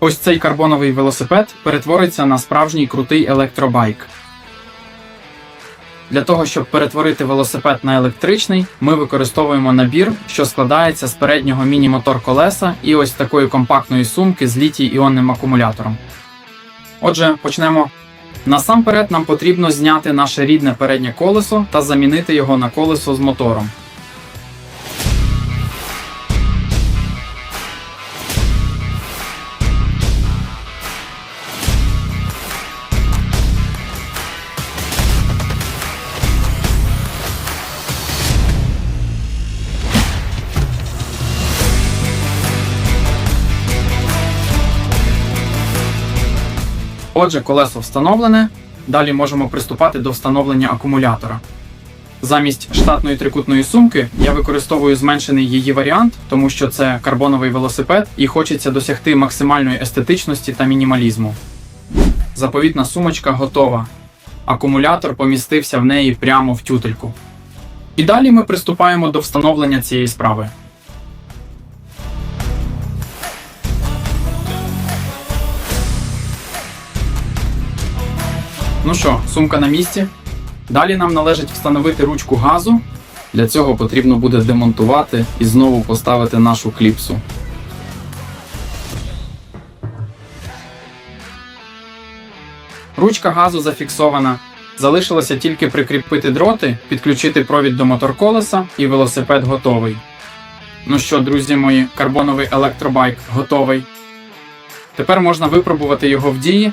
Ось цей карбоновий велосипед перетвориться на справжній крутий електробайк. Для того, щоб перетворити велосипед на електричний, ми використовуємо набір, що складається з переднього міні-мотор колеса і ось такої компактної сумки з літій-іонним акумулятором. Отже, почнемо. Насамперед нам потрібно зняти наше рідне переднє колесо та замінити його на колесо з мотором. Отже, колесо встановлене. Далі можемо приступати до встановлення акумулятора. Замість штатної трикутної сумки я використовую зменшений її варіант, тому що це карбоновий велосипед і хочеться досягти максимальної естетичності та мінімалізму. Заповітна сумочка готова. Акумулятор помістився в неї прямо в тютельку. І далі ми приступаємо до встановлення цієї справи. Ну що, сумка на місці. Далі нам належить встановити ручку газу. Для цього потрібно буде демонтувати і знову поставити нашу кліпсу. Ручка газу зафіксована. Залишилося тільки прикріпити дроти, підключити провід до моторколеса і велосипед готовий. Ну що, друзі мої, карбоновий електробайк готовий. Тепер можна випробувати його в дії